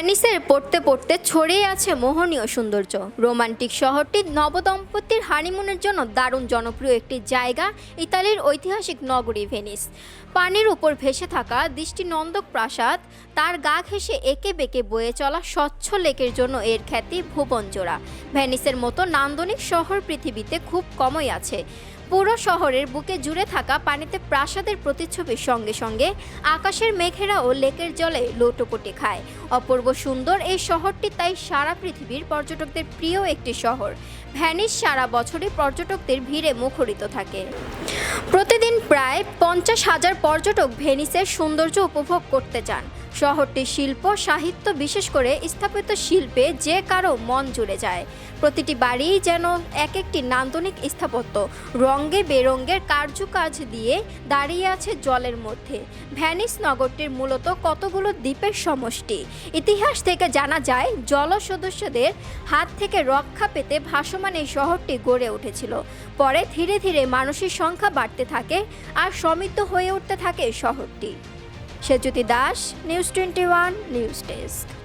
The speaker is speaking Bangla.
ভ্যানিসের পড়তে পড়তে ছড়িয়ে আছে মোহনীয় সৌন্দর্য। রোমান্টিক শহরটি নবদম্পতির হানিমুনের জন্য দারুণ জনপ্রিয় একটি জায়গা, ইতালির ঐতিহাসিক নগরী ভেনিস। পানির উপর ভেসে থাকা দৃষ্টিনন্দক প্রাসাদ, তার গা ঘেঁষে একে বেঁকে বয়ে চলা স্বচ্ছ লেকের জন্য এর খ্যাতি ভুবনজোড়া। ভেনিসের মতো নান্দনিক শহর পৃথিবীতে খুব কমই আছে। পুরো শহরের বুকে জুড়ে থাকা পানিতে প্রাসাদের প্রতিচ্ছবির সঙ্গে সঙ্গে আকাশের মেঘেরাও লেকের জলে লোটোপটি খায়। অপূর্ব সুন্দর এই শহরটি তাই সারা পৃথিবীর পর্যটকদের প্রিয় একটি শহর। ভ্যানিস সারা বছরই পর্যটকদের ভিড়ে মুখরিত থাকে। প্রতিদিন প্রায় পঞ্চাশ হাজার পর্যটক ভেনিসের সৌন্দর্য উপভোগ করতে চান। শহরটির শিল্প, সাহিত্য বিশেষ করে স্থাপত্য শিল্পে যে কারও মন জুড়ে যায়। প্রতিটি বাড়িই যেন এক একটি নান্দনিক স্থাপত্য, রঙে বেরঙের কার্যকাজ দিয়ে দাঁড়িয়ে আছে জলের মধ্যে। ভ্যানিস নগরটির মূলত কতগুলো দ্বীপের সমষ্টি? ইতিহাস থেকে জানা যায় জল সদস্যদের হাত থেকে রক্ষা পেতে ভাসমান এই শহরটি গড়ে উঠেছিল। পরে ধীরে ধীরে মানুষের সংখ্যা বাড়তে থাকে আর সমৃদ্ধ হয়ে উঠতে থাকে শহরটি। Sejyoti Das, news twenty one, news desk.